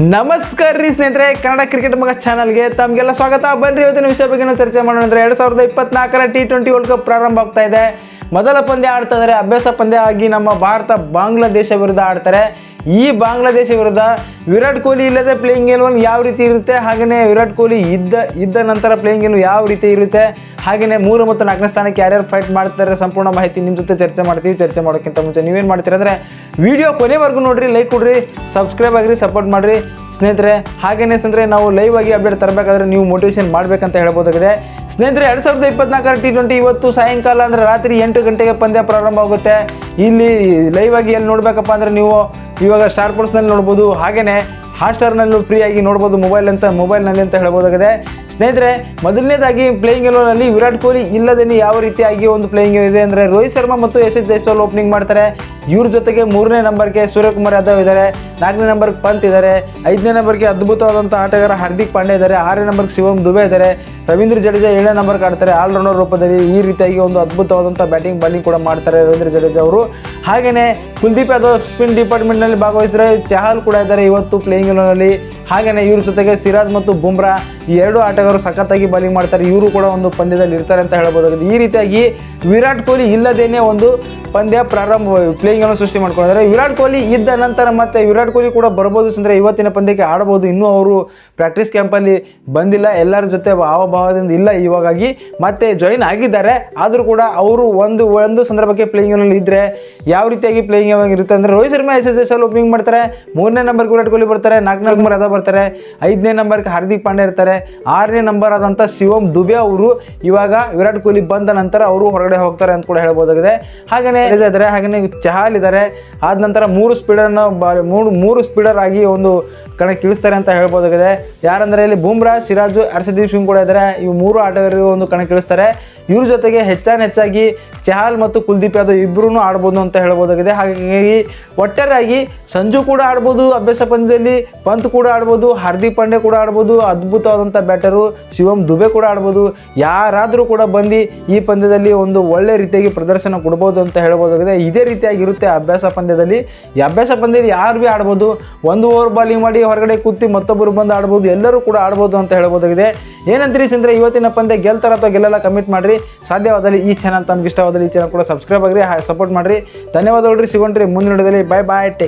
ನಮಸ್ಕಾರ ರೀ ಸ್ನೇಹಿತರೆ, ಕನ್ನಡ ಕ್ರಿಕೆಟ್ ಮಗ ಚಾನಲ್ಗೆ ತಮಗೆಲ್ಲ ಸ್ವಾಗತ. ಬನ್ರಿ, ಇವತ್ತಿನ ವಿಷಯ ಬಗ್ಗೆ ನಾವು ಚರ್ಚೆ ಮಾಡೋಣ ಅಂದರೆ ಎರಡು ಸಾವಿರದ ಇಪ್ಪತ್ನಾಲ್ಕರ ಟಿ ಟ್ವೆಂಟಿ ವರ್ಲ್ಡ್ ಕಪ್ ಪ್ರಾರಂಭ ಆಗ್ತಾ ಇದೆ. ಮೊದಲ ಪಂದ್ಯ ಆಡ್ತಾ ಇದ್ದಾರೆ ಅಭ್ಯಾಸ ಪಂದ್ಯ ಆಗಿ ನಮ್ಮ ಭಾರತ, ಬಾಂಗ್ಲಾದೇಶ ವಿರುದ್ಧ ಆಡ್ತಾರೆ. ಈ ಬಾಂಗ್ಲಾದೇಶ ವಿರುದ್ಧ ವಿರಾಟ್ ಕೊಹ್ಲಿ ಇಲ್ಲದೆ ಪ್ಲೇಯಿಂಗ್ ಎಲೆವನ್ ಯಾವ ರೀತಿ ಇರುತ್ತೆ? ಹಾಗೆಯೇ ವಿರಾಟ್ ಕೊಹ್ಲಿ ಇದ್ದ ಇದ್ದ ನಂತರ ಪ್ಲೇಯಿಂಗ್ ಎಲೆವನ್ ಯಾವ ರೀತಿ ಇರುತ್ತೆ? ಹಾಗೆಯೇ ಮೂರು ಮತ್ತು ನಾಲ್ಕನೇ ಸ್ಥಾನಕ್ಕೆ ಯಾರ್ಯಾರು ಫೈಟ್ ಮಾಡ್ತಾರೆ? ಸಂಪೂರ್ಣ ಮಾಹಿತಿ ನಿಮ್ಮ ಜೊತೆ ಚರ್ಚೆ ಮಾಡ್ತೀವಿ. ಚರ್ಚೆ ಮಾಡೋಕ್ಕಿಂತ ಮುಂಚೆ ನೀವೇನು ಮಾಡ್ತೀರಾ ಅಂದರೆ ವಿಡಿಯೋ ಕೊನೆವರೆಗೂ ನೋಡಿರಿ ಲೈಕ್ ಕೊಡ್ರಿ ಸಬ್ಸ್ಕ್ರೈಬ್ ಆಗಿರಿ ಸಪೋರ್ಟ್ ಮಾಡಿರಿ. ಸ್ನೇಹಿತರೆ, ಹಾಗೇನೇ ಅಂದರೆ ನಾವು ಲೈವ್ ಆಗಿ ಅಪ್ಡೇಟ್ ತರಬೇಕಾದ್ರೆ ನೀವು ಮೋಟಿವೇಶನ್ ಮಾಡಬೇಕಂತ ಹೇಳ್ಬೋದಾಗಿದೆ. ಸ್ನೇಹಿತರೆ, ಎರಡು ಸಾವಿರದ ಇಪ್ಪತ್ನಾಲ್ಕರ ಟಿ ಟ್ವೆಂಟಿ ಇವತ್ತು ಸಾಯಂಕಾಲ ಅಂದರೆ ರಾತ್ರಿ ಎಂಟು ಗಂಟೆಗೆ ಪಂದ್ಯ ಪ್ರಾರಂಭ ಆಗುತ್ತೆ ಇಲ್ಲಿ ಲೈವ್ ಆಗಿ ಎಲ್ಲಿ ನೋಡಬೇಕಪ್ಪ ಅಂದರೆ ನೀವು ಇವಾಗ ಸ್ಟಾರ್ ಸ್ಪೋರ್ಟ್ಸ್ನಲ್ಲಿ ನೋಡ್ಬೋದು ಹಾಗೆಯೇ ಹಾಟ್ಸ್ಟಾರ್ನಲ್ಲೂ ಫ್ರೀ ಆಗಿ ನೋಡ್ಬೋದು ಮೊಬೈಲ್ ಅಂತ ಮೊಬೈಲ್ನಲ್ಲಿ ಅಂತ ಹೇಳ್ಬೋದಾಗಿದೆ. ಸ್ನೇಹಿತರೆ, ಮೊದಲನೇದಾಗಿ ಪ್ಲೇಯಿಂಗ್ ಎಲೆವನಲ್ಲಿ ವಿರಾಟ್ ಕೊಹ್ಲಿ ಇಲ್ಲದೇ ಯಾವ ರೀತಿಯಾಗಿ ಒಂದು ಪ್ಲೇಯಿಂಗ್ ಇದೆ ಅಂದರೆ ರೋಹಿತ್ ಶರ್ಮಾ ಮತ್ತು ಯಶಸ್ ಜೈಸ್ವಾಲ್ ಓಪನಿಂಗ್ ಮಾಡ್ತಾರೆ. ಇವ್ರ ಜೊತೆಗೆ ಮೂರನೇ ನಂಬರ್ಗೆ ಸೂರ್ಯಕುಮಾರ್ ಯಾದವ್ ಇದ್ದಾರೆ. ನಾಲ್ಕನೇ ನಂಬರ್ಗೆ ಪಂತ್ ಇದ್ದಾರೆ. ಐದನೇ ನಂಬರ್ಗೆ ಅದ್ಭುತವಾದಂಥ ಆಟಗಾರ ಹಾರ್ದಿಕ್ ಪಾಂಡೆ ಇದ್ದಾರೆ. ಆರನೇ ನಂಬರ್ಗೆ ಶಿವಮ್ ದುಬೆ ಇದ್ದಾರೆ. ರವೀಂದ್ರ ಜಡೇಜಾ ಏಳನೇ ನಂಬರ್ಗೆ ಆಡ್ತಾರೆ. ಆಲ್ರೌಂಡರ್ ರೂಪದಲ್ಲಿ ಈ ರೀತಿಯಾಗಿ ಒಂದು ಅದ್ಭುತವಾದಂಥ ಬ್ಯಾಟಿಂಗ್ ಬಾಲಿಂಗ್ ಕೂಡ ಮಾಡ್ತಾರೆ ರವೀಂದ್ರ ಜಡೇಜಾ ಅವರು. ಹಾಗೆಯೇ ಕುಲ್ದೀಪ್ ಯಾದವ್ ಸ್ಪಿನ್ ಡಿಪಾರ್ಟ್ಮೆಂಟ್ನಲ್ಲಿ ಭಾಗವಹಿಸಿದ್ರೆ ಚಹಲ್ ಕೂಡ ಇದ್ದಾರೆ ಇವತ್ತು ಪ್ಲೇಯಿಂಗ್ ಎಲೆವನಲ್ಲಿ ಹಾಗೆಯೇ ಇವ್ರ ಜೊತೆಗೆ ಸಿರಾಜ್ ಮತ್ತು ಬುಮ್ರಾ ಈ ಎರಡು ಆಟಗಾರರು ಸಖತ್ತಾಗಿ ಬಾಲಿಂಗ್ ಮಾಡ್ತಾರೆ. ಇವರು ಕೂಡ ಒಂದು ಪಂದ್ಯದಲ್ಲಿ ಇರ್ತಾರೆ ಅಂತ ಹೇಳ್ಬೋದಾಗಿದೆ. ಈ ರೀತಿಯಾಗಿ ವಿರಾಟ್ ಕೊಹ್ಲಿ ಇಲ್ಲದೇನೆ ಒಂದು ಪಂದ್ಯ ಪ್ರಾರಂಭ ಪ್ಲೇಯಿಂಗ್ ಅನ್ನು ಸೃಷ್ಟಿ ಮಾಡ್ಕೊಂಡಿದ್ದಾರೆ. ವಿರಾಟ್ ಕೊಹ್ಲಿ ಇದ್ದ ನಂತರ ಮತ್ತೆ ವಿರಾಟ್ ಕೊಹ್ಲಿ ಕೂಡ ಬರ್ಬೋದು ಅಂದ್ರೆ ಇವತ್ತಿನ ಪಂದ್ಯಕ್ಕೆ ಆಡಬಹುದು ಇನ್ನೂ ಅವರು ಪ್ರಾಕ್ಟೀಸ್ ಕ್ಯಾಂಪಲ್ಲಿ ಬಂದಿಲ್ಲ. ಎಲ್ಲರ ಜೊತೆ ಭಾವಭಾವದಿಂದ ಇಲ್ಲ ಇವಾಗಾಗಿ ಮತ್ತೆ ಜಾಯಿನ್ ಆಗಿದ್ದಾರೆ. ಆದರೂ ಕೂಡ ಅವರು ಒಂದು ಒಂದು ಸಂದರ್ಭಕ್ಕೆ ಪ್ಲೇಯಿಂಗ್ ಇದ್ದರೆ ಯಾವ ರೀತಿಯಾಗಿ ಪ್ಲೇಯಿಂಗ್ ಇರುತ್ತೆ ಅಂದರೆ Rohit Sharma S S S ಅಲ್ಲಿ ಓಪನಿಂಗ್ ಮಾಡ್ತಾರೆ, ಮೂರನೇ ನಂಬರ್ಗೆ ವಿರಾಟ್ ಕೊಹ್ಲಿ ಬರ್ತಾರೆ ನಾಲ್ಕು ನಂಬರ್ ಅದ ಬರ್ತಾರೆ, ಐದನೇ ನಂಬರ್ಗೆ ಹಾರ್ದಿಕ್ ಪಾಂಡೆ ಇರ್ತಾರೆ, ಆರನೇ ನಂಬರ್ ಆದಂಥ ಶಿವಮ್ ದುಬೆ ಅವರು ಇವಾಗ ವಿರಾಟ್ ಕೊಹ್ಲಿ ಬಂದ ನಂತರ ಅವರು ಹೊರಗಡೆ ಹೋಗ್ತಾರೆ ಅಂತ ಕೂಡ ಹೇಳ್ಬೋದಾಗಿದೆ. ಹಾಗೆಯೇ ಇದ್ದಾರೆ ಹಾಗೆಯೇ ಚಹಲ್ ಇದ್ದಾರೆ, ಆದ ನಂತರ ಮೂರು ಸ್ಪೀಡರ್ನ ಮೂರು ಮೂರು ಸ್ಪೀಡರ್ ಆಗಿ ಒಂದು ಕಣಕ್ಕೆ ಇಳಿಸ್ತಾರೆ ಅಂತ ಹೇಳ್ಬೋದಾಗಿದೆ. ಯಾರಂದರೆ ಇಲ್ಲಿ ಬೂಮ್ರಾ ಸಿರಾಜು ಹರ್ಷದೀಪ್ ಸಿಂಗ್ ಕೂಡ ಇದ್ದಾರೆ. ಇವು ಮೂರು ಆಟಗಾರರು ಒಂದು ಕಣಕ್ಕೆ ಇಳಿಸ್ತಾರೆ. ಇವ್ರ ಜೊತೆಗೆ ಹೆಚ್ಚಾನ ಹೆಚ್ಚಾಗಿ ಚಹಲ್ ಮತ್ತು ಕುಲ್ದೀಪ್ ಯಾದವ್ ಇಬ್ಬರೂ ಆಡ್ಬೋದು ಅಂತ ಹೇಳ್ಬೋದಾಗಿದೆ. ಹಾಗಾಗಿ ಒಟ್ಟಾರಾಗಿ ಸಂಜು ಕೂಡ ಆಡ್ಬೋದು, ಅಭ್ಯಾಸ ಪಂದ್ಯದಲ್ಲಿ ಪಂತ್ ಕೂಡ ಆಡ್ಬೋದು, ಹಾರ್ದಿಕ್ ಪಾಂಡೆ ಕೂಡ ಆಡ್ಬೋದು ಅದ್ಭುತವಾದಂಥ ಬ್ಯಾಟರು ಶಿವಮ್ ದುಬೆ ಕೂಡ ಆಡ್ಬೋದು. ಯಾರಾದರೂ ಕೂಡ ಬಂದು ಈ ಪಂದ್ಯದಲ್ಲಿ ಒಂದು ಒಳ್ಳೆ ರೀತಿಯಾಗಿ ಪ್ರದರ್ಶನ ಕೊಡ್ಬೋದು ಅಂತ ಹೇಳ್ಬೋದಾಗಿದೆ. ಇದೇ ರೀತಿಯಾಗಿರುತ್ತೆ ಅಭ್ಯಾಸ ಪಂದ್ಯದಲ್ಲಿ. ಈ ಅಭ್ಯಾಸ ಪಂದ್ಯದಲ್ಲಿ ಯಾರು ಭೀ ಆಡ್ಬೋದು, ಒಂದು ಓವರ್ ಬಾಲಿಂಗ್ ಮಾಡಿ ಹೊರಗಡೆ ಕೂತಿ ಮತ್ತೊಬ್ಬರು ಬಂದು ಆಡ್ಬೋದು, ಎಲ್ಲರೂ ಕೂಡ ಆಡ್ಬೋದು ಅಂತ ಹೇಳ್ಬೋದಾಗಿದೆ. ಏನಂತೀರಿ ಅಂದ್ರೆ ಇವತ್ತಿನ ಪಂದ್ಯ ಗೆಲ್ತಾರ ಅಥವಾ ಗೆಲ್ಲಲ್ಲ ಕಮಿಟ್ ಮಾಡಿರಿ. ಸಾಧ್ಯವಾದಲ್ಲಿ ಈ ಚಾನಲ್ ತಮ್ಗೆ ಇಷ್ಟವಾದಲ್ಲಿ ಈ ಚಾನಲ್ ಕೂಡ ಸಬ್ಸ್ಕ್ರೈಬ್ ಆಗಿರಿ ಸಪೋರ್ಟ್ ಮಾಡಿರಿ. ಧನ್ಯವಾದಗಳು ರೀ, ಸಿಗೋಣ್ರಿ ಮುಂದಿನ ವಿಡಿಯೋದಲ್ಲಿ. Bye bye take